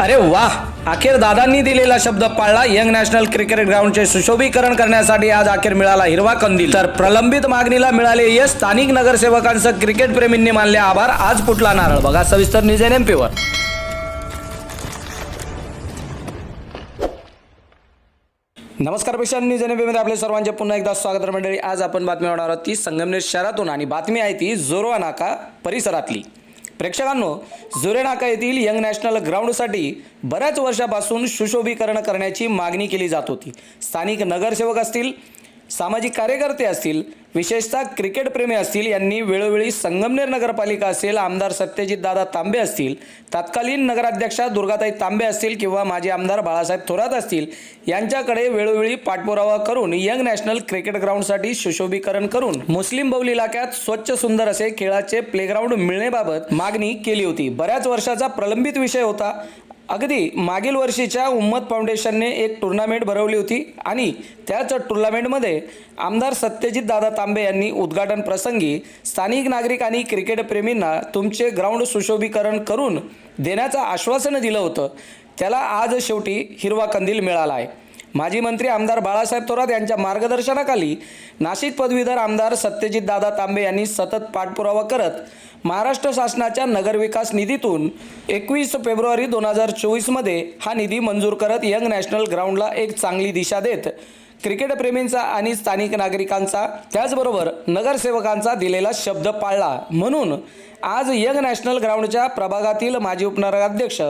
अरे वा अखेर दादांनी दिलेला शब्द पाळला. यंग नॅशनल क्रिकेट ग्राउंडचे सुशोभीकरण करण्यासाठी आज अखेर मिळाला हिरवा कंदील. तर प्रलंबित मागणीला मिळाले यश स्थानिक नगरसेवकांचं क्रिकेट प्रेमींनी मानले आभार. आज फुटला नारळ. बघा सविस्तर न्यूज एन एम पीवर नमस्कार पेशन न्यूज एन एम आपले सर्वांचे पुन्हा एकदा स्वागत मंडळी. आज आपण बातमी होणार आहोत ती संगमनेर शहरातून आणि बातमी आहे ती जोरवा नाका परिसरातली. प्रेक्षकांनो जुरेनाका येथील यंग नॅशनल ग्राउंडसाठी बऱ्याच वर्षापासून सुशोभीकरण करण्याची मागणी केली जात होती. स्थानिक नगरसेवक असतील सामाजिक कार्यकर्ते असतील विशेषतः क्रिकेटप्रेमी असतील यांनी वेळोवेळी संगमनेर नगरपालिका असेल आमदार सत्यजित दादा तांबे असतील तत्कालीन नगराध्यक्षा दुर्गाताई तांबे असतील किंवा माजी आमदार बाळासाहेब थोरात असतील यांच्याकडे वेळोवेळी पाठपुरावा करून यंग नॅशनल क्रिकेट ग्राउंडसाठी सुशोभीकरण करून मुस्लिम बहुल इलाक्यात स्वच्छ सुंदर असे खेळाचे प्लेग्राऊंड मिळण्याबाबत मागणी केली होती. बऱ्याच वर्षाचा प्रलंबित विषय होता. अगदी मागील वर्षीच्या उम्मत फाउंडेशनने एक टुर्नामेंट भरवली होती आणि त्याच टुर्नामेंटमध्ये आमदार सत्यजित दादा तांबे यांनी उद्घाटन प्रसंगी स्थानिक नागरिक आणि क्रिकेटप्रेमींना तुमचे ग्राउंड सुशोभीकरण करून देण्याचं आश्वासन दिलं होतं. त्याला आज शेवटी हिरवा कंदील मिळाला आहे. माजी मंत्री आमदार बाळासाहेब थोरात यांच्या मार्गदर्शनाखाली नाशिक पदवीधर आमदार सत्यजित दादा तांबे यांनी सतत पाठपुरावा करत महाराष्ट्र शासनाच्या नगरविकास निधीतून एकवीस फेब्रुवारी दोन हजार चोवीसमध्ये हा निधी मंजूर करत यंग नॅशनल ग्राउंडला एक चांगली दिशा देत क्रिकेटप्रेमींचा आणि स्थानिक नागरिकांचा त्याचबरोबर नगरसेवकांचा दिलेला शब्द पाळला. म्हणून आज यंग नॅशनल ग्राउंडच्या प्रभागातील माजी उपनगराध्यक्ष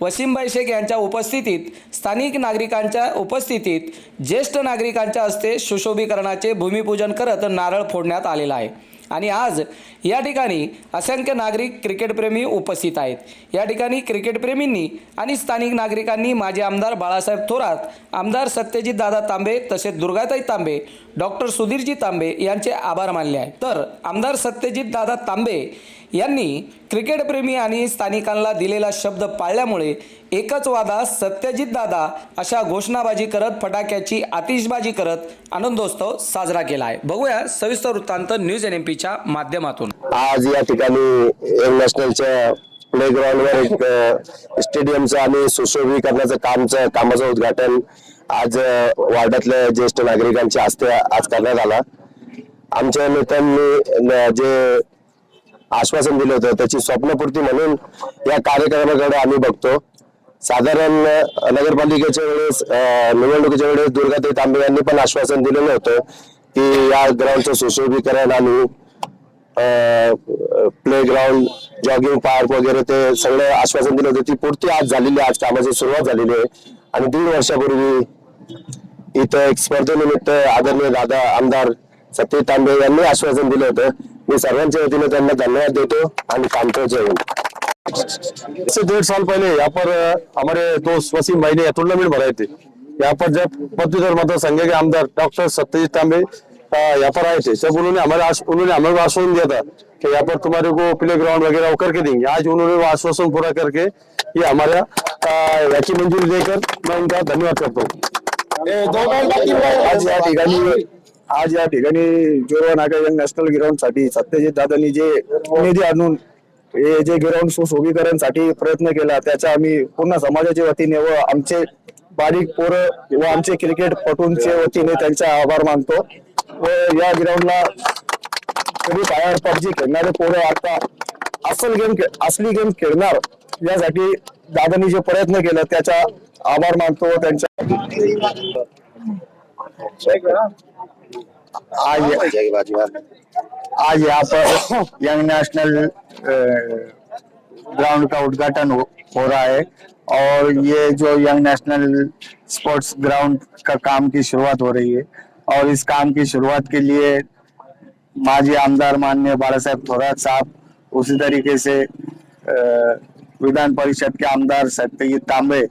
वसीमबाई शेख यांच्या उपस्थितीत स्थानिक नागरिकांच्या उपस्थितीत ज्येष्ठ नागरिकांच्या हस्ते सुशोभीकरणाचे भूमिपूजन करत नारळ फोडण्यात आलेला आहे. आणि आज या ठिकाणी असंख्य नागरिक क्रिकेटप्रेमी उपस्थित आहेत. या ठिकाणी क्रिकेटप्रेमींनी आणि स्थानिक नागरिकांनी माजी आमदार बाळासाहेब थोरात आमदार सत्यजित दादा तांबे तसेच दुर्गाताई तांबे डॉक्टर सुधीरजी तांबे यांचे आभार मानले आहेत. तर आमदार सत्यजित दादा तांबे यांनी क्रिकेटप्रेमी आणि स्थानिकांना दिलेला शब्द पाळल्यामुळे एकच वादा सत्यजित दादा अशा घोषणाबाजी करत फटाक्याची आतिषबाजी करत आनंदोत्सव साजरा केला आहे. बघूया सविस्तर वृत्तांत न्यूज एन एम पीच्या माध्यमातून. आज या ठिकाणी यंग नॅशनलच्या प्ले वर एक स्टेडियमचं आणि सुशोभीकरणाचं कामचं कामाचं उद्घाटन आज वार्डातल्या ज्येष्ठ नागरिकांच्या हस्ते आज करण्यात आला. आमच्या नेत्यांनी जे आश्वासन दिलं होतं. त्याची स्वप्नपूर्ती म्हणून या कार्यक्रमाकडे आम्ही बघतो. साधारण नगरपालिकेच्या वेळेस निवडणुकीच्या वेळेस दुर्गाताई तांबे यांनी पण आश्वासन दिलेलं होतं की या ग्राउंडचं सुशोभीकरण आणि प्ले ग्राउंड जॉगिंग पार्क वगैरे ते सगळं आश्वासन दिलं होतं. ती पूर्ती आज झालेली आज कामाची सुरुवात झालेली आहे. आणि दीड वर्षापूर्वी इथं एक स्पर्धेनिमित्त आदरणीय दादा आमदार सतीश तांबे यांनी आश्वासन दिलं होतं. मी सर्वांच्या वतीने त्यांना धन्यवाद देतो आणि थांबतो जय से डेढ़ साल पहले यहाँ पर हमारे दोस्त वसीम भाई ने टूर्नामेंट भराए थे. यहाँ पर जब पदवीधर मतदार संघ के आमदार डॉक्टर सत्यजीत तांबे यहाँ पर आए थे जब उन्होंने हमारे उन्होंने हमें आश्वासन दिया था कि यहाँ पर तुम्हारे को प्ले ग्राउंड वगैरह वो करके देंगे। आज उन्होंने वो आश्वासन पूरा करके ये हमारा याची मंजूरी देकर मैं उनका धन्यवाद करता हूँ। आज या ठिकाणी आज या ठिकाणी जोरवा नागा यंग नॅशनल ग्राउंडसाठी सत्यजित दादांनी जे निधी आणून हे जे ग्राउंड सुशोभीकरण प्रयत्न केला त्याचा आम्ही पूर्ण समाजाच्या वतीने व आमचे बारीक पोरं व आमचे क्रिकेट पटूंच्या वतीने त्यांचा आभार मानतो. व या ग्राउंडला कधी पायावर पबजी खेळणारे पोरं आता असल गेम असली गेम खेळणार यासाठी दादांनी जे प्रयत्न केला त्याचा आभार मानतो व त्यांच्या आज आज यहाँ पर यंग नेशनल ग्राउंड का उद्घाटन हो, हो रहा है और ये जो यंग नेशनल स्पोर्ट्स ग्राउंड का काम की शुरुआत हो रही है और इस काम की शुरुआत के लिए माजी आमदार माननीय बाला साहेब थोरात साहब उसी तरीके से विधान परिषद के आमदार सत्यजीत तांबे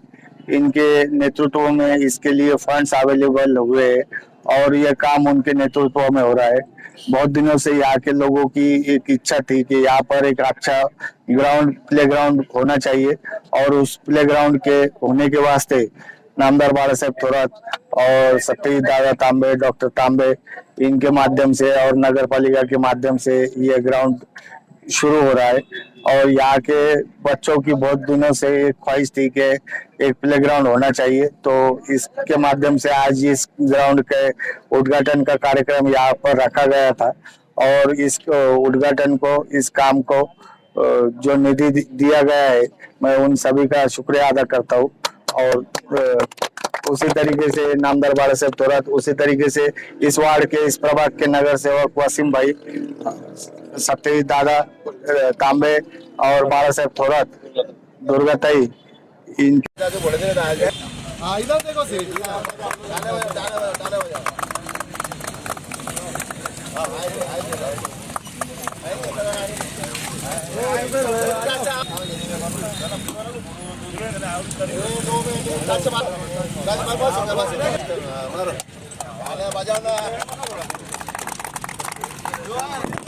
इनके नेतृत्व में इसके लिए फंड्स अवेलेबल हुए और ये काम उनके नेतृत्व में हो रहा है। बहुत दिनों से यहाँ के लोगों की एक इच्छा थी कि यहाँ पर एक अच्छा ग्राउंड प्ले ग्राउंड होना चाहिए और उस प्ले ग्राउंड के होने के वास्ते नामदार बाला साहेब थोरात और सत्यजीत दादा तांबे डॉक्टर तांबे इनके माध्यम से और नगर पालिका के माध्यम से ये ग्राउंड शुरू हो रहा है और यहाँ के बच्चों की बहुत दिनों से एक ख्वाहिश थी कि एक प्ले ग्राउंड होना चाहिए। तो इसके माध्यम से आज इस ग्राउंड के उद्घाटन का कार्यक्रम यहाँ पर रखा गया था और इस उद्घाटन को, इस काम को जो निधि दिया गया है, मैं उन सभी का शुक्रिया अदा करता हूँ और उसी तरीके से नामदार बाला साहेब थोरात उसी तरीके से इस वार्ड के इस प्रभाग के नगर सेवक वसीम भाई सत्यजीत दादा तांबे और बाला साहेब थोरात दुर्गाताई इन हाँ इधर देखो सीट जाने